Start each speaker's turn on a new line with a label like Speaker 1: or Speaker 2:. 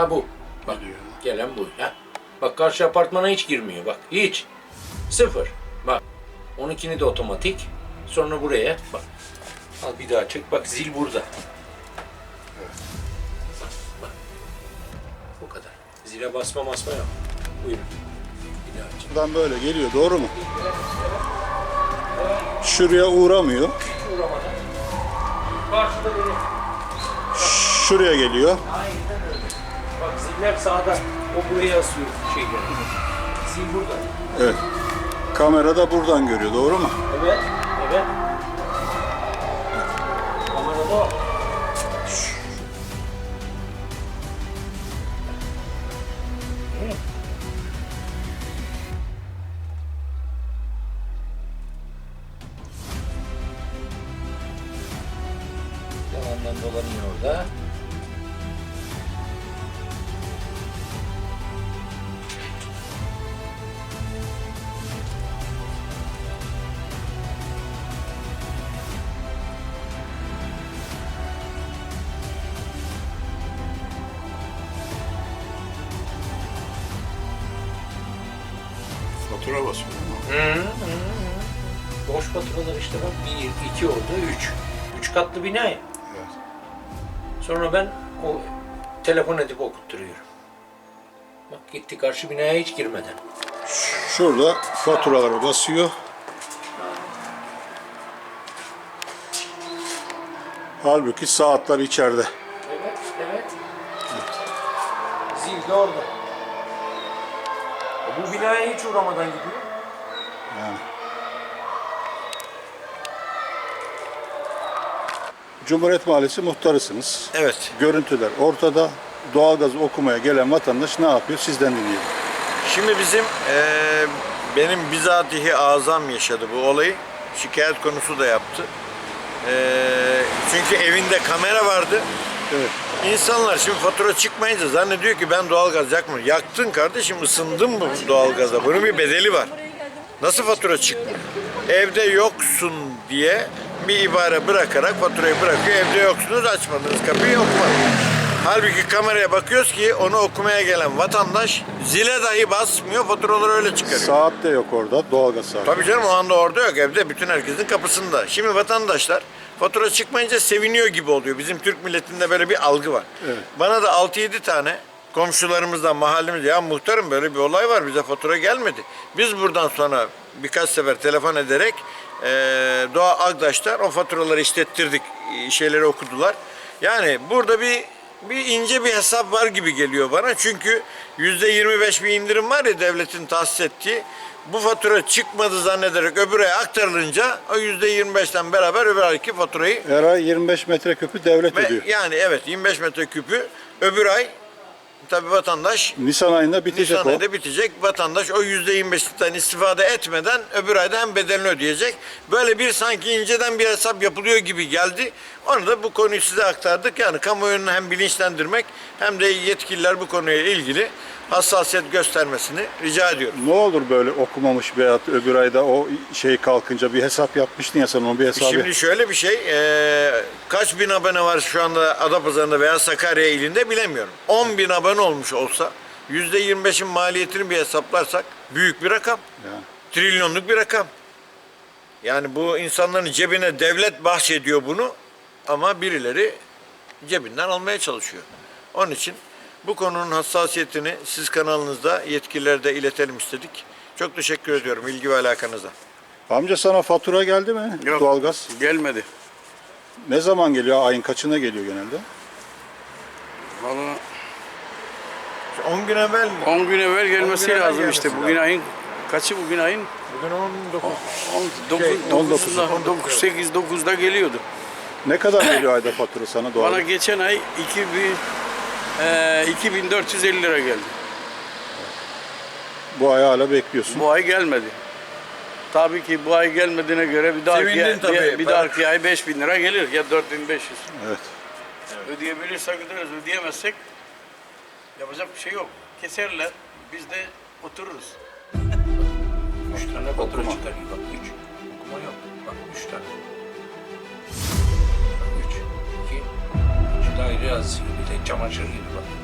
Speaker 1: Ha bu. Bak gelen bu. Ha. Bak karşı apartmana hiç girmiyor bak. Hiç. Sıfır. Bak. Onunkini de otomatik. Sonra buraya bak. Al bir daha çek. Bak zil burada. Bak, bak. Bu kadar. Zile basma basma yok. Buyurun. Bir daha çek.
Speaker 2: Buradan böyle geliyor doğru mu? Şuraya uğramıyor.
Speaker 1: Uğramadan. Karşıda benim.
Speaker 2: Şuraya geliyor.
Speaker 1: Aynen öyle. Bak ziller sağda. O buraya asıyor şeyleri. Zil burada.
Speaker 2: Evet. Kamera da buradan görüyor doğru mu?
Speaker 1: Evet. Evet. Kamerada o. Yalandan dolanıyor orada.
Speaker 2: Fatura basıyor
Speaker 1: Boş faturalar işte bak. Bir, iki oldu, üç. Üç katlı bina ya. Sonra ben o telefon edip okutturuyorum. Bak gitti karşı binaya hiç girmeden.
Speaker 2: Şurada faturaları basıyor. Halbuki saatler içeride.
Speaker 1: Evet, evet. Zil de orada. Bu binaya hiç uğramadan gidiyor.
Speaker 2: Yani. Cumhuriyet Mahallesi muhtarısınız.
Speaker 3: Evet.
Speaker 2: Görüntüler ortada. Doğalgazı okumaya gelen vatandaş ne yapıyor? Sizden dinleyelim.
Speaker 3: Şimdi bizim eee, benim bizatihi azam yaşadı bu olayı. Şikayet konusu da yaptı. Eee, çünkü evinde kamera vardı.
Speaker 2: Evet.
Speaker 3: İnsanlar şimdi fatura çıkmayınca zannediyor ki ben doğalgaz yakmıyorum. Yaktın kardeşim ısındın mı bu doğalgaza? Bunun bir bedeli var. Nasıl fatura çıkmıyor? Evde yoksun diye bir ibare bırakarak faturayı bırakıyor. Evde yoksunuz açmadınız kapıyı okumadınız. Halbuki kameraya bakıyoruz ki onu okumaya gelen vatandaş zile dahi basmıyor faturaları öyle çıkarıyor.
Speaker 2: Saat de yok orada. Doğalgaz saati.
Speaker 3: Tabii canım o anda orada yok evde bütün herkesin kapısında. Şimdi vatandaşlar fatura çıkmayınca seviniyor gibi oluyor. Bizim Türk milletinde böyle bir algı var.
Speaker 2: Evet.
Speaker 3: Bana da 6-7 tane komşularımızdan mahallemizde ya muhtarım böyle bir olay var bize fatura gelmedi. Biz buradan sonra birkaç sefer telefon ederek eee Doğa Agdaş'tan o faturaları işlettirdik e, şeyleri okudular. Yani burada bir bir ince bir hesap var gibi geliyor bana. Çünkü %25 bir indirim var ya devletin tahsis ettiği. Bu fatura çıkmadı zannederek öbür aya aktarılınca o %25'ten beraber öbür ayki faturayı
Speaker 2: Her ay 25 metreküpü devlet
Speaker 3: ve
Speaker 2: ödüyor.
Speaker 3: yani evet 25 metreküpü öbür ay tabi vatandaş
Speaker 2: Nisan ayında bitecek
Speaker 3: Nisan
Speaker 2: o.
Speaker 3: ayında bitecek. Vatandaş o %25'ten istifade etmeden öbür ayda hem bedelini ödeyecek. Böyle bir sanki inceden bir hesap yapılıyor gibi geldi. Onu da bu konuyu size aktardık. Yani kamuoyunu hem bilinçlendirmek hem de yetkililer bu konuya ilgili hassasiyet göstermesini rica ediyorum.
Speaker 2: Ne olur böyle okumamış veyahut öbür ayda o şey kalkınca bir hesap yapmıştın ya sen onu bir hesap yap.
Speaker 3: Şimdi şöyle bir şey, eee, kaç bin abone var şu anda Adapazarı'nda veya Sakarya ilinde bilemiyorum. 10 bin abone olmuş olsa %25'in maliyetini bir hesaplarsak büyük bir rakam.
Speaker 2: Yani.
Speaker 3: Trilyonluk bir rakam. Yani bu insanların cebine devlet bahşediyor bunu ama birileri cebinden almaya çalışıyor. Onun için bu konunun hassasiyetini siz kanalınızda yetkililere de iletelim istedik. Çok teşekkür ediyorum ilgi ve alakanıza.
Speaker 2: Amca sana fatura geldi mi?
Speaker 4: Yok.
Speaker 2: Doğalgaz.
Speaker 4: Gelmedi.
Speaker 2: Ne zaman geliyor? Ayın kaçına geliyor genelde?
Speaker 4: Vallahi
Speaker 3: 10 gün evvel mi?
Speaker 4: 10 gün evvel gelmesi
Speaker 3: gün evvel
Speaker 4: lazım
Speaker 3: gelmesi
Speaker 4: işte. Bugün ayın kaçı bugün ayın?
Speaker 3: Bugün 19.
Speaker 4: 19,
Speaker 3: Şey,
Speaker 4: 9'da,
Speaker 3: 19'da.
Speaker 4: 9, 8, 9'da geliyordu.
Speaker 2: Ne kadar geliyor ayda fatura sana doğalgaz?
Speaker 4: Bana geçen ay 2000, e, 2450 lira geldi.
Speaker 2: Bu ay hala bekliyorsun.
Speaker 4: Bu ay gelmedi. Tabii ki bu ay gelmediğine göre bir dahaki,
Speaker 3: Sevindin
Speaker 4: ay,
Speaker 3: tabii.
Speaker 4: bir, bir dahaki ay 5000 lira gelir ya 4500.
Speaker 2: Evet.
Speaker 4: Ödeyebilirsek öderiz, ödeyemezsek yapacak bir şey yok. Keserler, biz de otururuz.
Speaker 1: Üç tane fatura çıkarıyor Bak, Üç.